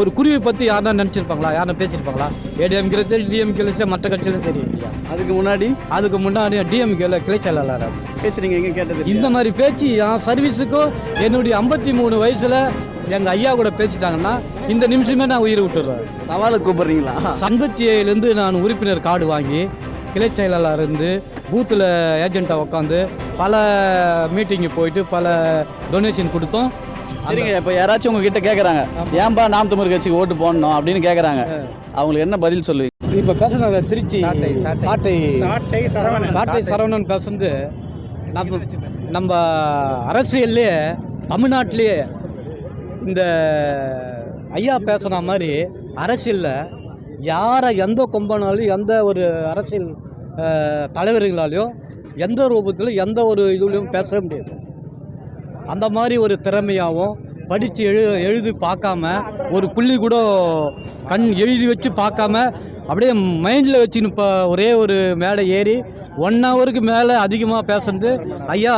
ஒரு குருவி பற்றி யாருன்னா நினச்சிருப்பாங்களா? யாருன்னா பேசியிருப்பாங்களா ஏடிஎம்கேல சரி டிஎம்கேல சரி மற்ற கட்சியிலும் சரி இல்லையா அதுக்கு முன்னாடி? அதுக்கு முன்னாடி டிஎம்கேல கிளை செயலாளர் பேச்சு எங்க கேட்டது? இந்த மாதிரி பேச்சு என் சர்வீஸுக்கும் என்னுடைய ஐம்பத்தி மூணு வயசில் எங்கள் ஐயா கூட பேசிட்டாங்கன்னா இந்த நிமிஷமே நான் உயிரை விட்டுடுறேன். சவாலுக்கு கூப்பிடுறீங்களா? சங்கத்தி ஏழுலேருந்து நான் உறுப்பினர் கார்டு வாங்கி கிளை செயலாளர் இருந்து பூத்தில் ஏஜெண்ட்டாக உட்காந்து பல மீட்டிங்கு போயிட்டு பல டொனேஷன் கொடுத்தோம். சரிங்க இப்போ யாராச்சும் உங்ககிட்ட கேட்குறாங்க ஏன்பா நாம் தமிழ் கட்சிக்கு ஓட்டு போடணும்? அப்படின்னு கேட்குறாங்க அவங்களுக்கு என்ன பதில் சொல்லுவீங்க? இப்போ பேசுனாங்க திருச்சி சாட்டை சாட்டை. சரவணன். பேசுனது நம்ம நம்ம அரசியல்லே தமிழ்நாட்டிலேயே இந்த ஐயா பேசுன மாதிரி அரசியலில் யாரை எந்த கொம்பனாலும் எந்த ஒரு அரசியல் தலைவர்களாலையும் எந்த ரூபத்திலும் எந்த ஒரு இதுலையும் பேசவே முடியாது. அந்த மாதிரி ஒரு திறமையாகவும் படித்து எழு எழுதி பார்க்காம ஒரு புள்ளி கூட கண் எழுதி வச்சு பார்க்காம அப்படியே மைண்டில் வச்சுன்னு இப்போ ஒரே ஒரு மேடை ஏறி ஒன் ஹவருக்கு மேலே அதிகமாக பேசுறது ஐயா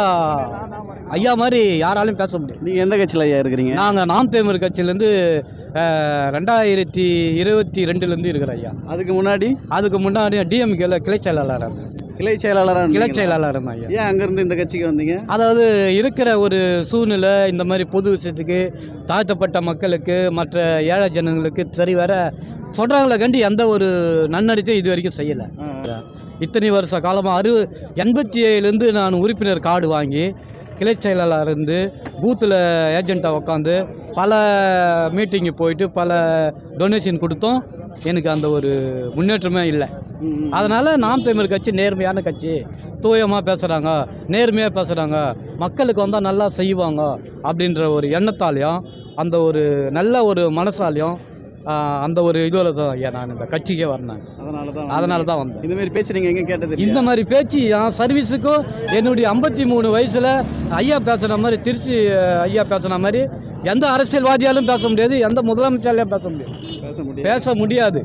ஐயா மாதிரி யாராலையும் பேச முடியும் நீங்க எந்த கட்சியில் ஐயா இருக்கிறீங்க? நாங்கள் நாம் தேமர் கட்சியிலேருந்து ரெண்டாயிரத்தி இருபத்தி ரெண்டுலேருந்து இருக்கிற ஐயா. அதுக்கு முன்னாடி? அதுக்கு முன்னாடி டிஎம்கேல கிளை செயலாளர் இருந்தேன். கிளை செயலாளராக கிளை செயலாளர் இருந்தேன் ஐயா. ஏன் அங்கேருந்து இந்த கட்சிக்கு வந்தீங்க? அதாவது இருக்கிற ஒரு சூழ்நிலை இந்த மாதிரி பொது விஷயத்துக்கு தாழ்த்தப்பட்ட மக்களுக்கு மற்ற ஏழை ஜனங்களுக்கு சரி வர சொல்கிறாங்களே கண்டி எந்த ஒரு நன்னடித்தையும் இது வரைக்கும் செய்யலை. இத்தனை வருஷ காலமாக அறு எண்பத்தி ஏழுலேருந்து நான் உறுப்பினர் கார்டு வாங்கி கிளை செயலாளர் இருந்து பூத்தில் ஏஜெண்ட்டாக உட்காந்து பல மீட்டிங்கு போயிட்டு பல டொனேஷன் கொடுத்தோம். எனக்கு அந்த ஒரு முன்னேற்றமே இல்லை. அதனால் நாம் தமிழ் கட்சி நேர்மையான கட்சி. தூயமாக பேசுகிறாங்க நேர்மையாக பேசுகிறாங்க மக்களுக்கு வந்தால் நல்லா செய்வாங்க அப்படின்ற ஒரு எண்ணத்தாலையும் அந்த ஒரு நல்ல ஒரு மனசாலையும் அந்த ஒரு இதில் தான் ஐயா நான் இந்த கட்சிக்கே வரேன் அதனால தான் அதனால தான் வந்தேன். இந்த மாதிரி பேச்சு நீங்க எங்க கேட்டது? இந்த மாதிரி பேச்சு என் சர்வீஸுக்கும் என்னுடைய ஐம்பத்தி மூணு வயசில் ஐயா பேசுன மாதிரி திருச்சி ஐயா பேசுன மாதிரி எந்த அரசியல்வாதியாலும் பேச முடியாது எந்த முதலமைச்சராலையும் பேச முடியாது. பேச முடியாது.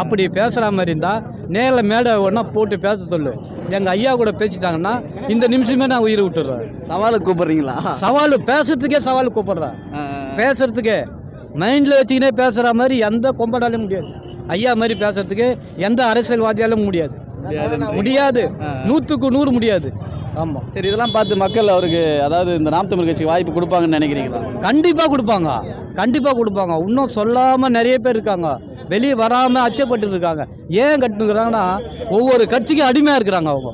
அப்படி பேசுகிற மாதிரி இருந்தால் நேரில் மேடை ஒன்றா போட்டு பேச சொல்லு. எங்கள் ஐயா கூட பேசிட்டாங்கன்னா இந்த நிமிஷமே நான் உயிரை விட்டுடுறேன். சவாலுக்கு கூப்பிடுறீங்களா? சவால் பேசுறதுக்கே சவால் கூப்பிடுறேன் பேசுறதுக்கே. மைண்டில் வச்சுக்கினே பேசுகிற மாதிரி எந்த கொம்பனாலும் முடியாது. ஐயா மாதிரி பேசுறதுக்கு எந்த அரசியல்வாதியாலும் முடியாது. முடியாது. நூற்றுக்கு நூறு முடியாது. ஆமாம் சரி இதெல்லாம் பார்த்து மக்கள் அவருக்கு அதாவது இந்த நாம் தமிழ் கட்சிக்கு வாய்ப்பு கொடுப்பாங்கன்னு நினைக்கிறீங்களா? கண்டிப்பாக கொடுப்பாங்க. கண்டிப்பாக கொடுப்பாங்க. இன்னும் சொல்லாமல் நிறைய பேர் இருக்காங்க. வெளியே வராமல் அச்சப்பட்டு இருக்காங்க ஏன் கட்டுக்கிறாங்கன்னா ஒவ்வொரு கட்சிக்கும் அடிமையாக இருக்கிறாங்க அவங்க.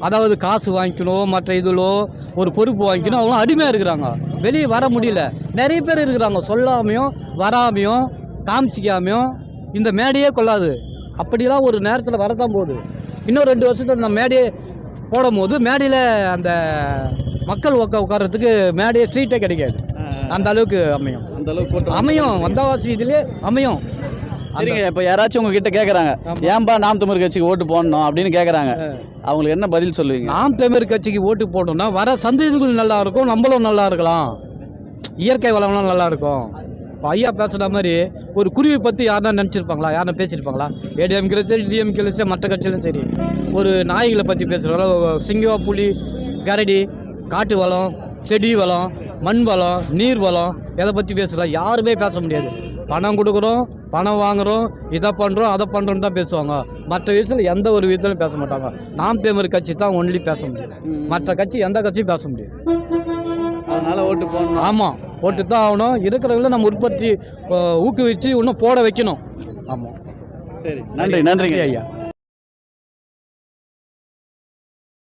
அதாவது காசு வாங்கிக்கணும் மற்ற இதிலோ ஒரு பொறுப்பு வாங்கிக்கணும் அவங்க அடிமையாக இருக்கிறாங்க. வெளியே வர முடியல. நிறைய பேர் இருக்கிறாங்க. சொல்லாமையும் வராமையும் காமிச்சிக்காமையும் இந்த மேடையே கொள்ளாது. அப்படிலாம் ஒரு நேரத்தில் வரதான் போகுது. இன்னும் ரெண்டு வருஷத்தில் நம்ம மேடையே போடும் போது மேடையில் அந்த மக்கள் உட்கா உட்கார்றதுக்கு மேடையே சீட்டே கிடைக்காது. அந்த அளவுக்கு அமையும். அமையும் வந்தவாசி இதுலேயே அமையும். சரிங்க இப்போ யாராச்சும் உங்ககிட்ட கேட்குறாங்க. ஏன்பா நாம் தமிழ் கட்சிக்கு ஓட்டு போடணும் அப்படின்னு கேட்குறாங்க அவங்களுக்கு என்ன பதில் சொல்லுவீங்க? நாம் தமிழ் கட்சிக்கு ஓட்டு போட்டோம்னா வர சந்ததிகள் நல்லா இருக்கும் நம்மளும் நல்லா இருக்கலாம். இயற்கை வளம்லாம் நல்லா இருக்கும். இப்போ ஐயா பேசுகிற மாதிரி ஒரு குருவி பற்றி யாருன்னா நினச்சிருப்பாங்களா? யாருன்னா பேசியிருப்பாங்களா? ஏடிஎம்கேல சரி டிஎம்கேல சரி மற்ற கட்சியிலும் சரி. ஒரு நாய்களை பற்றி பேசுகிறாங்களா சிங்கம் புலி கரடி காட்டு வளம் செடி வளம் மண் வளம் நீர் வளம் எதை பற்றி பேசலாம் யாருமே பேச முடியாது. பணம் கொடுக்குறோம் பணம் வாங்குறோம் இதை பண்ணுறோம் அதை பண்ணுறோன்னு தான் பேசுவாங்க. மற்ற விஷயத்தில் எந்த ஒரு விதத்திலும் பேச மாட்டாங்க. நாம் தேமர் கட்சி தான் ஒன்லி பேச முடியும். மற்ற கட்சி எந்த கட்சியும் பேச முடியாது. அதனால ஓட்டு போடணும். ஆமாம் போட்டு தான் ஆகணும். இருக்கிறவங்கள நம்ம உற்பத்தி ஊக்குவிச்சு இன்னும் போட வைக்கணும். ஆமாம் சரி. நன்றி நன்றிங்க. ஐயா.